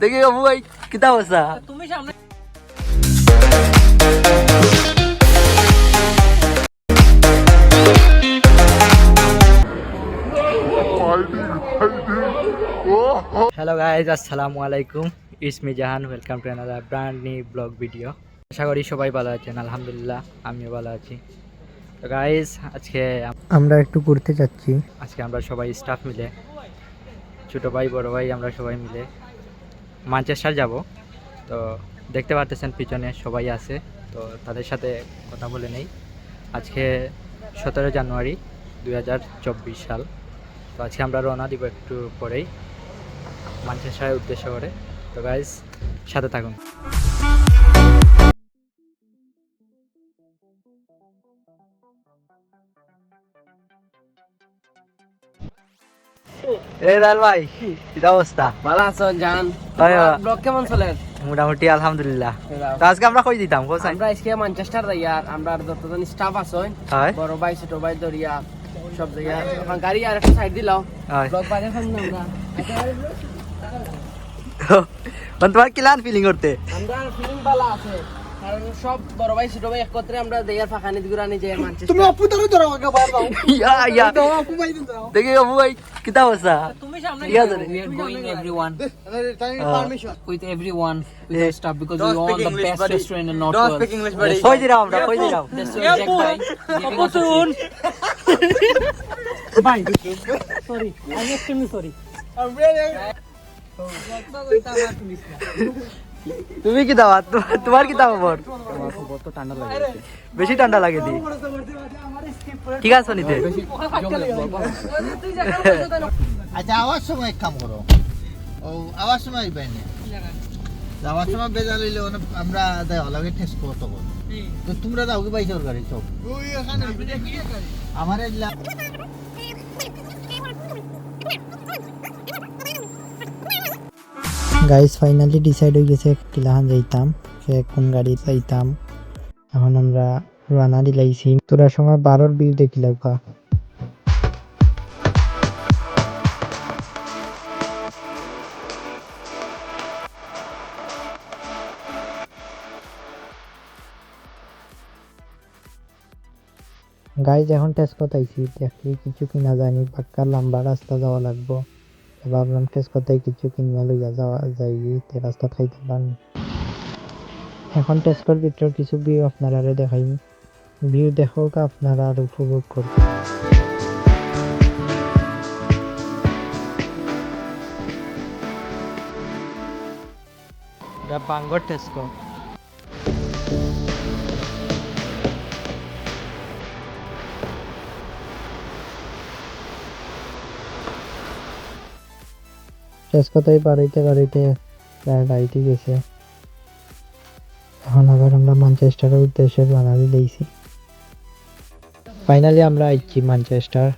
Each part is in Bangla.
দেখি বাবু ভাই কিতা অবস্থা? তুমি সামনে হ্যালো গাইজ আসসালামু আলাইকুম it's me Jahan welcome to another brand new blog video আশা করি সবাই ভালো আছেন আলহামদুলিল্লাহ আমিও ভালো আছি। তো গাইজ আজকে আমরা একটু ঘুরতে যাচ্ছি। আজকে আমরা সবাই স্টাফ মিলে ছোটো ভাই বড় ভাই আমরা সবাই মিলে মানচেস্টার যাব। তো দেখতে পারতেছেন পিছনে সবাই আছে। তো তাদের সাথে কথা বলে নেই। আজকে সতেরো জানুয়ারি দু হাজার চব্বিশ সাল। তো আজকে আমরা রওনা দিব একটু পরেই মানচেস্টারের উদ্দেশ্য করে। তো গাইজ সাথে থাকুন। এ দাল ভাই কি অবস্থা? ভালো আছো জান। ব্লগ কেমন চলে মোটামুটি আলহামদুলিল্লাহ। আজকে আমরা কই দিতাম কোথায় আমরা আজকে ম্যানচেস্টার যাইয়ার আমরা যতজন স্টাফ আছে বড় ভাই ছোট ভাই দরিয়া সব এখন গাড়ি আর একটা সাইড দিলাও। ব্লগ আমরা। মানে তোমার কিলান ফিলিং করতে? আমরা ফিল্ম বালা আছে। কারণ সব বড় ভাই ছোট ভাই একত্রে আমরা দেয়ার ফাঁকানি গুরানি যে ম্যানচেস্টার তুমি অপু ধরে ধরো আগে বাইরে দাও ইয়া ইয়া অপু ভাই দাও দেখি বাবু ভাই কিতা অবস্থা তুমি সামনে ঠিক আছে we are going everyone permission with everyone with our stuff because we want the best restaurant in North Don't speak English, buddy. কই দিলাম আমরা কই giving us a treat. ভাই সরি আই এম সরি তুমি কি দাওয়া তোমার কি দাও খবর বেশি ঠান্ডা লাগে দি। ঠিক আছে, নিতে। আচ্ছা আওয়াজ সময় এক কাম করো। ও আওয়াজ সময় না। যাওয়ার সময় বেজা লইলে আমরা দেয় লাগে টেস্ট করতে তো তোমরা যাও কি বাইসর গাড়ি সব আমার গাইস ফাইনালি ডিসাইড হয়ে গেছে কিলাহান যাইতাম, সে কোন গাড়ি যাইতাম এখন আমরা রানা দিলাইছি। তোরা সময় বারোর বিল দেখি কা গাইজ এখন টেস্ট করতেছি দেখলি কিছু কিনা যায়নি পাক্কা লম্বা রাস্তা যাওয়া লাগবো। ভাবলাম করতে কিছু কিনা লইয়া যাওয়া যাই তে রাস্তা খাইতে পারি এখন টেস্ট করার ভিতর কিছু ভিউ আপনারা দেখাই। ভিউ দেখো আপনারা আর উপভোগ করবেন বাঙ্গর টেস্কো টেস্ট কথাই বাড়াইতে বাড়াইতে রাইতে গেছে। এখন আবার আমরা ম্যানচেস্টারের উদ্দেশ্যে বানালি দিয়েছি ফাইনালি আমরা আইছি ম্যানচেস্টার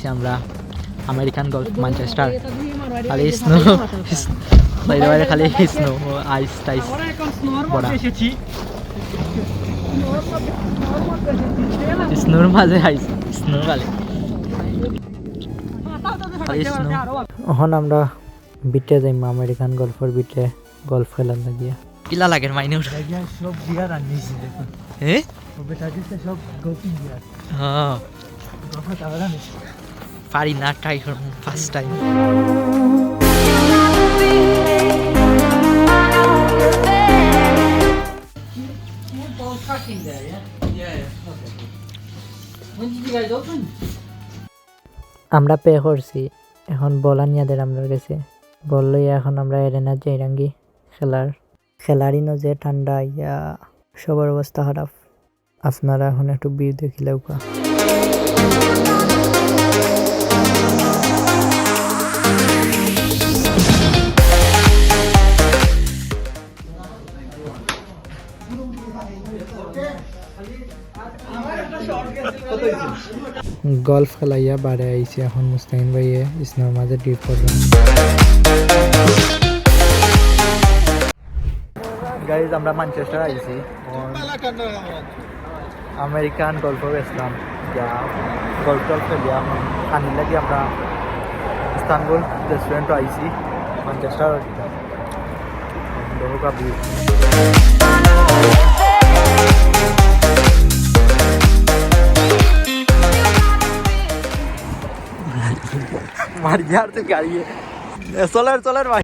আইছি আমরা আমেরিকান গল্ফ ম্যানচেস্টার খালি স্নো বাইরে বাইরে খালি স্নো আইস টাইস বড়া। স্নোর মাঝে আইস স্নো খালি। খালি স্নো এখন আমরা বিটে যাইম আমেরিকান গল্ফের বিটে গল্ফ খেলার লাগিয়া কিলা লাগে মাইনে উঠে। সব বিয়ার আনিয়েছি দেখুন হে বেটা দিতে সব গল্ফি বিয়ার হ্যাঁ। গল্ফ তাহলে আনিয়েছি পারি না ট্রাই করব ফার্স্ট টাইম আমরা পে করছি। এখন বল আনিয়াদের আমরা গেছে। বল লইয়া এখন আমরা এরেনা যাইরাঙ্গি খেলার। খেলারই ন যে ঠান্ডা, ইয়া, সবার অবস্থা খারাপ। আপনারা এখন একটু বিয়ে দেখিলেও কা গল্ফ খেলাইয়া বাড়ে আইছে এখন মুস্তাহিন ভাইয়ে স্নোর মাঝে ডিপ করবেন গাইজ আমরা ম্যানচেস্টার আইছি। আমেরিকান গল্প গেছিলাম গল্প টল্প খেলিয়া আনি লাগি আমরা ইস্তানবুল রেস্টুরেন্ট আইছি। ম্যানচেস্টার বহু ভিউ মার यार तो गाड़ी है सोलर सोलर भाई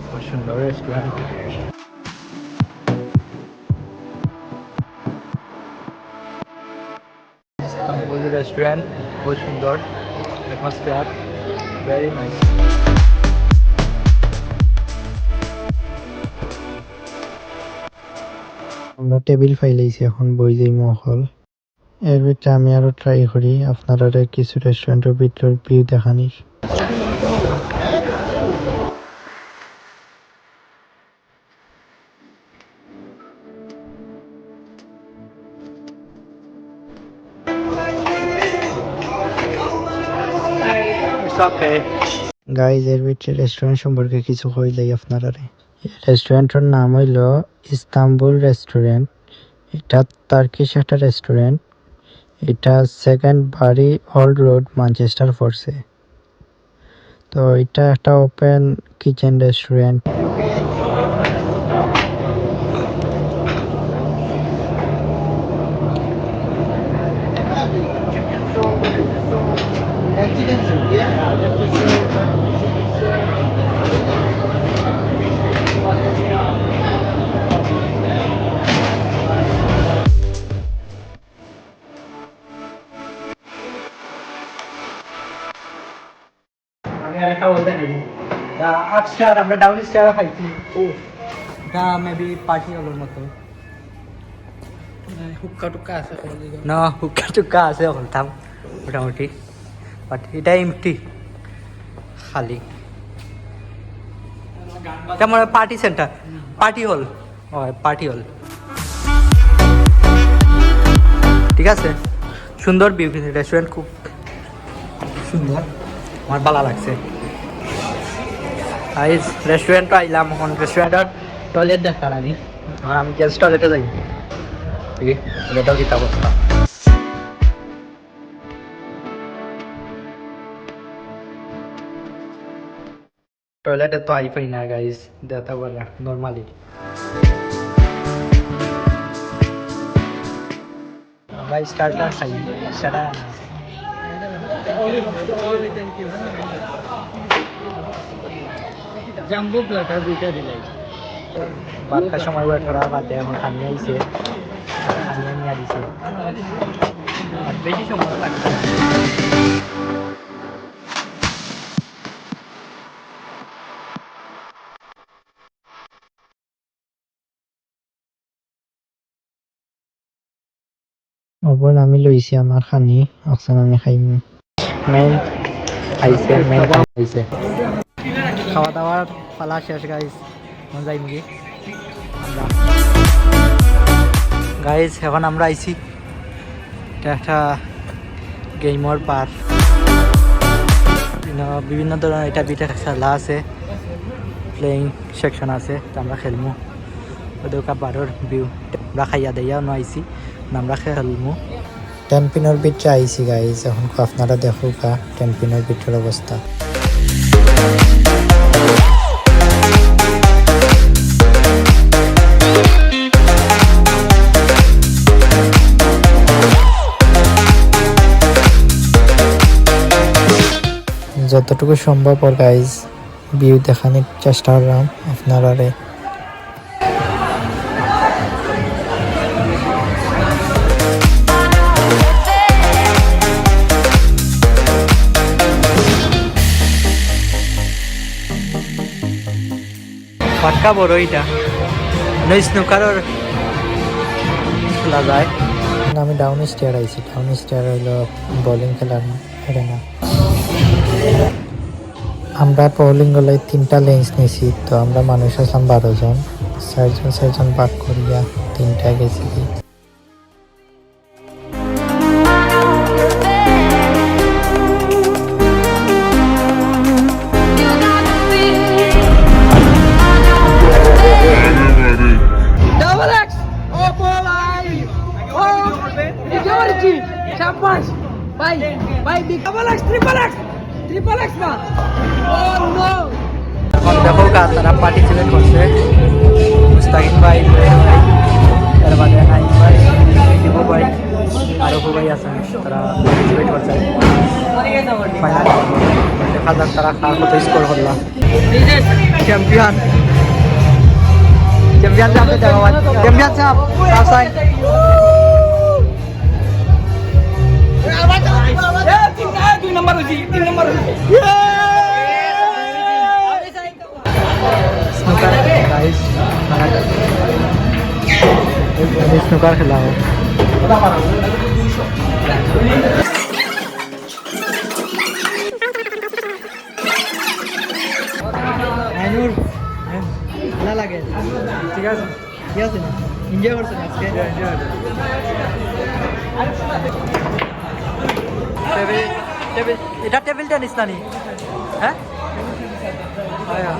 बहुत सुंदर रेस्टोरेंट इस्तांबुल रेस्टोरेंट बहुत सुंदर एटमॉस्फेयर वेरी नाइस আমরা টেবিল ফাইলাইছি এখন বই যাই মহল এর ভিতরে আমি আরও ট্রাই করি। আপনারা কিছু রেস্টুরেন্টের ভিতর ভিউ দেখানির It's গাইজ এর ভিতরে রেস্টুরেন্ট সম্পর্কে কিছু কইলাই আপনারা রেস্টুরেন্টের নাম হইল ইস্তাম্বুল রেস্টুরেন্ট এটা তার্কিশ একটা রেস্টুরেন্ট এটা সেকেন্ড বাড়ি ওল্ড রোড মানচেস্টার ফোর্সে তো এটা একটা ওপেন কিচেন রেস্টুরেন্ট স্টার আমরা ডাউন স্টার খাইছি। ও এটা মেবি পার্টি হলোর মতো। হুক্কা টুক্কা আছে না হুক্কা টুক্কা আছে এখন থাম মোটামুটি। বাট এটা এমটি খালি। কেমন পার্টি সেন্টার পার্টি হল হয় পার্টি হল ঠিক আছে সুন্দর ভিউ কিন্তু রেস্টুরেন্ট খুব সুন্দর। আমার ভালো লাগছে। আইস রেস্টুরেন্টও আইলাম এখন রেস্টুরেন্টের টয়লেট দেখার আমি আর আমি গেস্ট টয়লেটে যাই ঠিক আছে এটাও কি অবস্থা টয়লেটে তো আই পাই না গাইস দেতা বলে নর্মালি ভাই স্টার্টার খাই সেটা জাম্বো প্লাটার দুইটা দিলাই। বারোটার সময় ওয়েট বাদে এখন খানি আইছে। খানি নিয়ে দিছে। বেশি সময় লাগছে না। ওপর আমি লইছি আমার খানি অকসান আমি খাইম। মেন আইছে মেন আইছে। খাওয়া দাওয়ার পালা শেষ এখন যাই নাকি গাইস এখন আমরা আইছি এটা একটা গেমর পার্ক বিভিন্ন ধরনের এটা বিটা খেলা আছে প্লেয়িং সেকশন আছে আমরা খেলমু। ওদের বারোর ভিউ আমরা খাইয়া দেইয়া আইছি আমরা খেলমু। টেম্পিনোর ভিতরে আইছি গাইজ এখন আপনারা দেখো কা টেম্পিনোর ভিতরের অবস্থা যতটুকু সম্ভব ওর গাইজ ভিউ দেখানোর চেষ্টা করলাম আপনারা পাক্কা বড় এটা নই স্নুকারর খেলা যায় আমি ডাউন স্টেয়ার আইছি। ডাউন স্টেয়ার হইল বোলিং খেলার না আমরা গলাই তিনটা লেন্স নিয়েছি, তো আমরা মানুষ আসলাম বারো জন। চারজন চারজন ভাগ করিয়া তিনটা গেছি এখন দেখো কা তারা পার্টিসিপেট করছে। মুস্তাকিম ভাই ভাই তার বাদে নাইম ভাই শিবু ভাই আরও ভাই আছেন তারা পার্টিসিপেট করছে। দেখা যাক তারা কার কত স্কোর করলাম চ্যাম্পিয়ন চ্যাম্পিয়ন সাহেব চ্যাম্পিয়ন সাহেব। স্নুকার খেলা ভালো লাগে। ঠিক আছে? ঠিক আছে? না এনজয় করছেন আজকে টেবিল টেবিল এটা টেবিল টেনিস না নি হ্যাঁ হ্যাঁ হ্যাঁ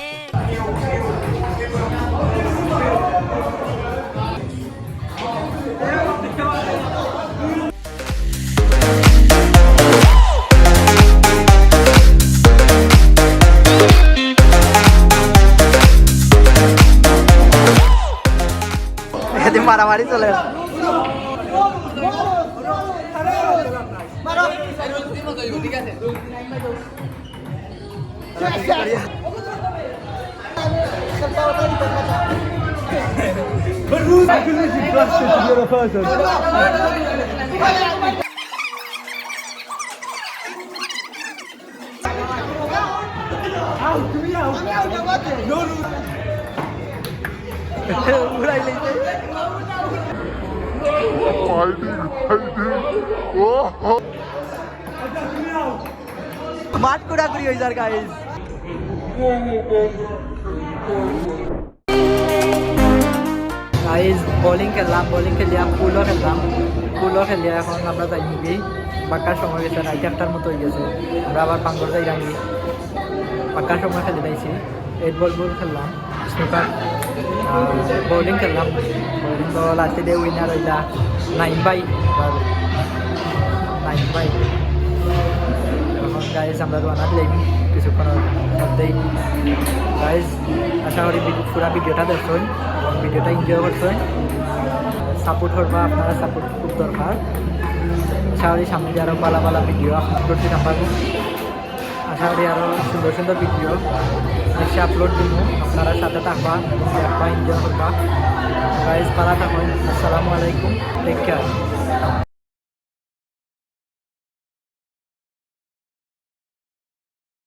এদিন মারামারি চলে উড়াই লইছে মাঠ কুড়াকুড়ি হয়ে যার গাইস গাইস বোলিং খেললাম বোলিং খেলিয়া পুলও খেললাম পুলও খেলিয়া এখন আমরা যাই নিবি পাক্কার সময় গেছে রাইট একটার মতো হয়ে গেছে। আমরা আবার পাঙ্গর যাই রাখি পাক্কার সময় খেলে যাইছি। এইট বল বল খেললাম। স্নুকার বোলিং খেললাম বোলিং তো লাস্টে দিয়ে উইনার হইলা নাইন বাই নাইন বাই এখন গাইজ আমরা রানা দিলাম কিছুক্ষণের মধ্যেই গাইজ আশা করি পুরা ভিডিওটা দেখছেন এবং ভিডিওটা এনজয় করছেন সাপোর্ট করবা আপনারা সাপোর্ট খুব দরকার আশা করি সামনে আরও ভালো ভালো ভিডিও আপলোড করতে পারব করি আরও সুন্দর সুন্দর ভিডিও এসে আপলোড দিব। আপনারা সাথে থাকবা দেখবা এনজয় করবা। গাইজ পালা থাকুন আসসালামু আলাইকুম। Take care